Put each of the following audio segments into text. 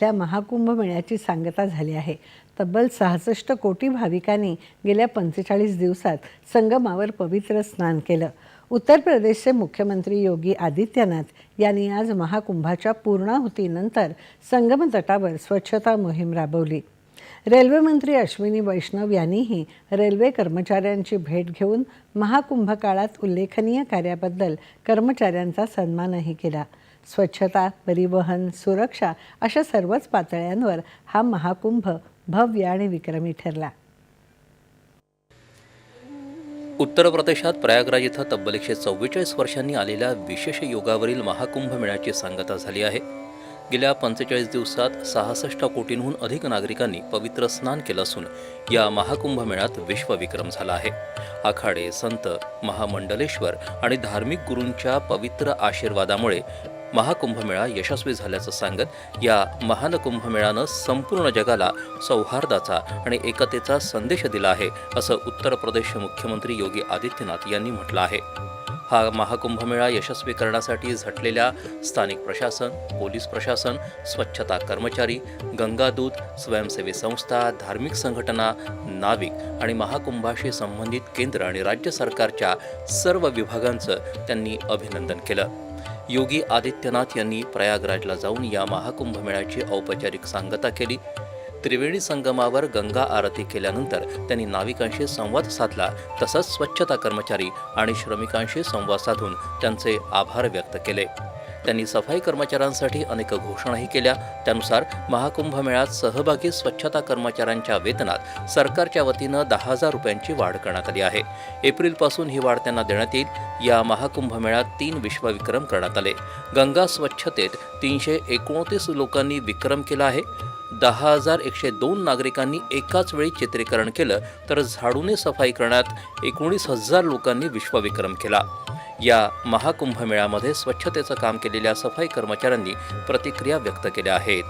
त्या महाकुंभ मेळ्याची सांगता झाली आहे. तब्बल सहासष्ट कोटी भाविकांनी गेल्या पंचेचाळीस दिवसात संगमावर पवित्र स्नान केलं. उत्तर प्रदेशचे मुख्यमंत्री योगी आदित्यनाथ यांनी आज महाकुंभाच्या पूर्णाहुतीनंतर संगम तटावर स्वच्छता मोहीम राबवली. रेल्वे मंत्री अश्विनी वैष्णव यांनीही रेल्वे कर्मचाऱ्यांची भेट घेऊन महाकुंभ काळात उल्लेखनीय कार्याबद्दल कर्मचाऱ्यांचा सन्मानही केला. स्वच्छता परिवहन सुरक्षा अशा सर्वच पातळ्यांवर हा महाकुंभ भव्य आणि विक्रमी ठरला. उत्तर प्रदेशात प्रयागराज इथं तब्बल एकशे चव्वेचाळीस वर्षांनी आलेल्या विशेष योगावरील महाकुंभ मेळ्याची सांगता झाली आहे. गेल्या पंचेचाळीस दिवसात सहासष्ट कोटींहून अधिक नागरिकांनी पवित्र स्नान केलं असून या महाकुंभ मेळ्यात विश्वविक्रम झाला आहे. आखाडे संत महामंडलेश्वर आणि धार्मिक गुरूंच्या पवित्र आशीर्वादामुळे महाकुंभमेळा यशस्वी झाल्याचं सांगत या महान कुंभमेळानं संपूर्ण जगाला सौहार्दाचा आणि एकतेचा संदेश दिला आहे असं उत्तर प्रदेशचे मुख्यमंत्री योगी आदित्यनाथ यांनी म्हटलं आहे. हा महाकुंभमेळा यशस्वी करण्यासाठी झटलेल्या स्थानिक प्रशासन पोलीस प्रशासन स्वच्छता कर्मचारी गंगादूत स्वयंसेवी संस्था धार्मिक संघटना नाविक आणि महाकुंभाशी संबंधित केंद्र आणि राज्य सरकारच्या सर्व विभागांचं त्यांनी अभिनंदन केलं. योगी आदित्यनाथ यांनी प्रयागराजला जाऊन या महाकुंभमेळ्याची औपचारिक सांगता केली. त्रिवेणी संगमावर गंगा आरती केल्यानंतर त्यांनी नाविकांशी संवाद साधला. तसंच स्वच्छता कर्मचारी आणि श्रमिकांशी संवाद साधून त्यांचे आभार व्यक्त केले. त्यांनी सफाई कर्मचाऱ्यांसाठी अनेक घोषणाही केल्या. त्यानुसार महाकुंभ मेळ्यात सहभागी स्वच्छता कर्मचाऱ्यांच्या वेतनात सरकारच्या वतीनं दहा हजार रुपयांची वाढ करण्यात आली आहे. एप्रिलपासून ही वाढ त्यांना देण्यात येईल. या महाकुंभ मेळ्यात तीन विश्वविक्रम करण्यात आले. गंगा स्वच्छतेत तीनशे एकोणतीस लोकांनी विक्रम केला आहे. दहा हजार एकशे दोन नागरिकांनी एकाच वेळी चित्रीकरण केलं तर झाडूने सफाई करण्यात एकोणीस हजार लोकांनी विश्वविक्रम केला. या महाकुंभ मेळ्यामध्ये स्वच्छतेचं काम केलेल्या सफ़ाई कर्मचाऱ्यांनी प्रतिक्रिया व्यक्त केल्या आहेत.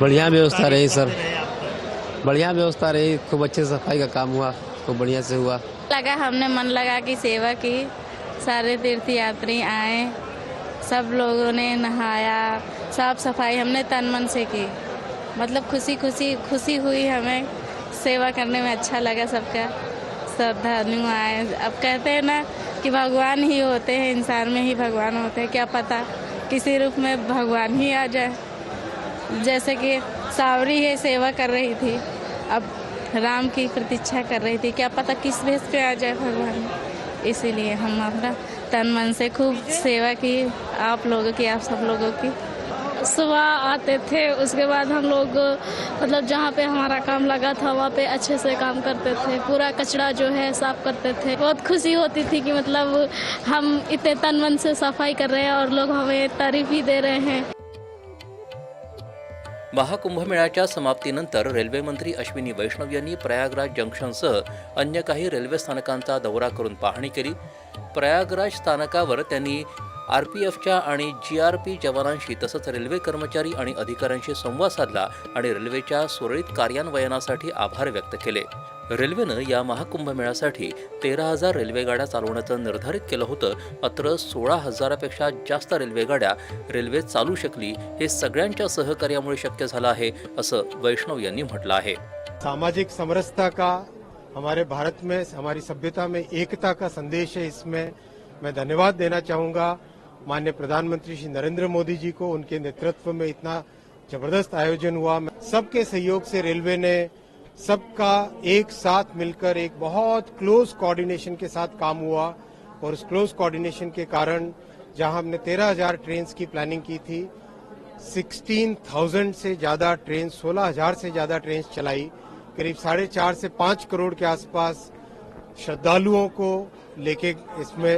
बढ़िया व्यवस्था रही सर। बढ़िया व्यवस्था रही। खूब अच्छे सफ़ाई का काम हुआ खूब बढ़िया से हुआ। लगा हमने मन लगा की सेवा की। सारे तीर्थ यात्री आए। सब लोगों ने नहाया। साफ़ सफ़ाई हमने तन मन से की। मतलब खुशी खुशी खुशी हुई हमें। सेवा करने में अच्छा लगा सबका। श्रद्धालु आए। अब कहते हैं ना कि भगवान ही होते हैं, इंसान में ही भगवान होते हैं। क्या पता किसी रूप में भगवान ही आ जाए। जैसे कि सावरी है सेवा कर रही थी, अब राम की प्रतीक्षा कर रही थी। क्या पता किस भेष पे आ जाए भगवान। इसीलिए हम अपना तन मन से खूब सेवा की, आप लोगों की, आप सब लोगों की। सुबह आते थे उसके बाद हम लोग मतलब जहाँ पे हमारा काम लगा था वहाँ पे अच्छे से काम करते थे। पूरा कचरा जो है साफ करते थे। बहुत खुशी होती थी कि मतलब हम इतने तन मन से सफाई कर रहे हैं और लोग हमें तारीफ भी दे रहे हैं। महाकुंभमेळ्याच्या समाप्तीनंतर रेल्वे मंत्री अश्विनी वैष्णव यांनी प्रयागराज जंक्शनसह अन्य काही रेल्वे स्थानकांचा दौरा करून पाहणी केली. प्रयागराज स्थानकावर त्यांनी आर पी एफच्या आणि जी आर पी जवानांशी तसंच रेल्वे कर्मचारी आणि अधिकाऱ्यांशी संवाद साधला आणि रेल्वेच्या सुरळीत कार्यान्वयनासाठी आभार व्यक्त केले. रेल्वेनं या महाकुंभमेळ्यासाठी तेरा हजार रेल्वेगाड्या चालवण्याचं निर्धारित केलं होतं. मात्र सोळा हजारापेक्षा जास्त रेल्वेगाड्या रेल्वे चालू शकली हे सगळ्यांच्या सहकार्यामुळे शक्य झालं आहे असं वैष्णव यांनी म्हटलं आहे. सामाजिक समरसता का हमारे भारत में हमारी सभ्यता में एकता का संदेश है इसमें। मैं धन्यवाद देना चाहूंगा। माननीय प्रधानमंत्री श्री नरेंद्र मोदी जी को उनके नेतृत्व में इतना ज़बरदस्त आयोजन हुआ। सबके सहयोग से रेलवे ने सबका एक साथ मिलकर एक बहुत क्लोज कोऑर्डिनेशन के साथ काम हुआ और उस क्लोज कोऑर्डिनेशन के कारण जहाँ हमने तेरह हज़ार ट्रेन की प्लानिंग की थी, सिक्सटीन थाउज़ेंड से ज़्यादा ट्रेन सोलह हज़ार से ज़्यादा ट्रेन चलाई। करीब साढ़े चार से पाँच करोड़ के आसपास श्रद्धालुओं को लेके इसमें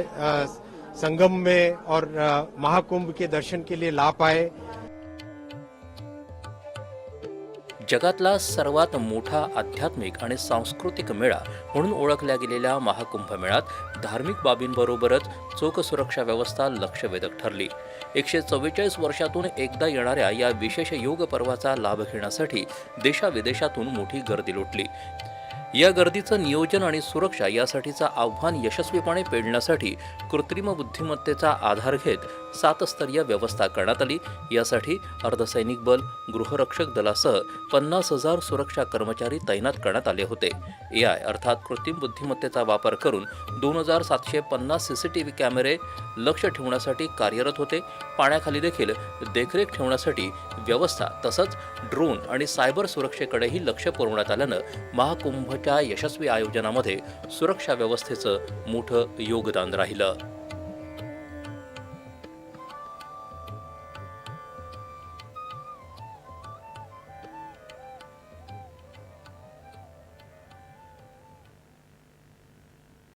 संगम में और महाकुंभ के दर्शन के लिए ला पाए जगातला सर्वात मोठा आध्यात्मिक आणि सांस्कृतिक मेळा म्हणून ओळखल्या गेलेल्या महाकुंभ मेळ्यात धार्मिक बाबींबरोबरच चोख सुरक्षा व्यवस्था लक्षवेधक ठरली. एकशे चव्वेचाळीस वर्षातून एकदा येणाऱ्या या विशेष योग पर्वाचा लाभ घेण्यासाठी देशाविदेशातून मोठी गर्दी लुटली. या गर्दीचं नियोजन आणि सुरक्षा यासाठीचं आव्हान यशस्वीपणे पेलण्यासाठी कृत्रिम बुद्धिमत्तेचा आधार घेत सातस्तरीय व्यवस्था करण्यात आली. यासाठी अर्धसैनिक बल गृहरक्षक दलासह पन्नास हजार सुरक्षा कर्मचारी तैनात करण्यात आले होते. ए आय अर्थात कृत्रिम बुद्धिमत्तेचा वापर करून दोन हजार सातशे पन्नास सी सी टी व्ही कॅमेरे लक्ष ठेवण्यासाठी कार्यरत होते. पाण्याखाली देखील देखरेख ठेवण्यासाठी व्यवस्था तसंच ड्रोन आणि सायबर सुरक्षेकडेही लक्ष पुरवण्यात आल्यानं महाकुंभच्या यशस्वी आयोजनामध्ये सुरक्षा व्यवस्थेचं मोठं योगदान राहिलं.